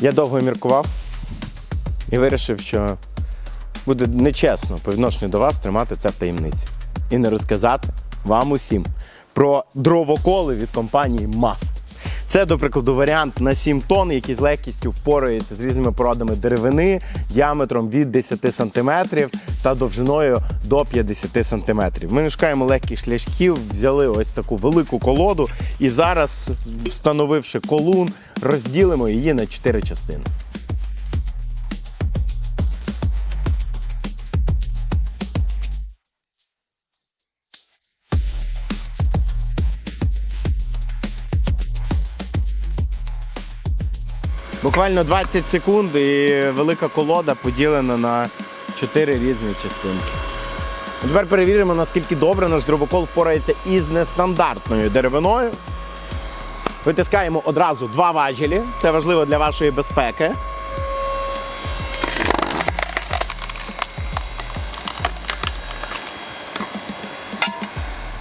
Я довго міркував і вирішив, що буде нечесно по відношенню до вас тримати це в таємниці і не розказати вам усім про дровоколи від компанії Mast. Це, до прикладу, варіант на 7 тонн, який з легкістю впорається з різними породами деревини діаметром від 10 см та довжиною до 50 см. Ми не шукаємо легких шляшків, взяли ось таку велику колоду і зараз, встановивши колун, розділимо її на 4 частини. Буквально 20 секунд і велика колода поділена на 4 різні частинки. Тепер перевіримо, наскільки добре наш дробокол впорається із нестандартною деревиною. Витискаємо одразу два важелі. Це важливо для вашої безпеки.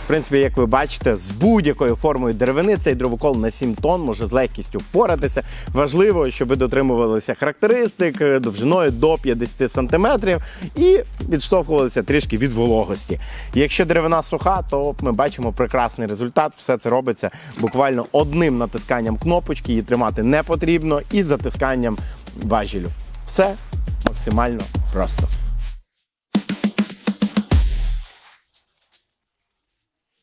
Принципі, як ви бачите, з будь-якою формою деревини цей дровокол на 7 тонн може з легкістю впоратися. Важливо, щоб ви дотримувалися характеристик е, довжиною до 50 см і відштовхувалися трішки від вологості. Якщо деревина суха, то ми бачимо прекрасний результат. Все це робиться буквально одним натисканням кнопочки, її тримати не потрібно, і затисканням важелю. Все максимально просто.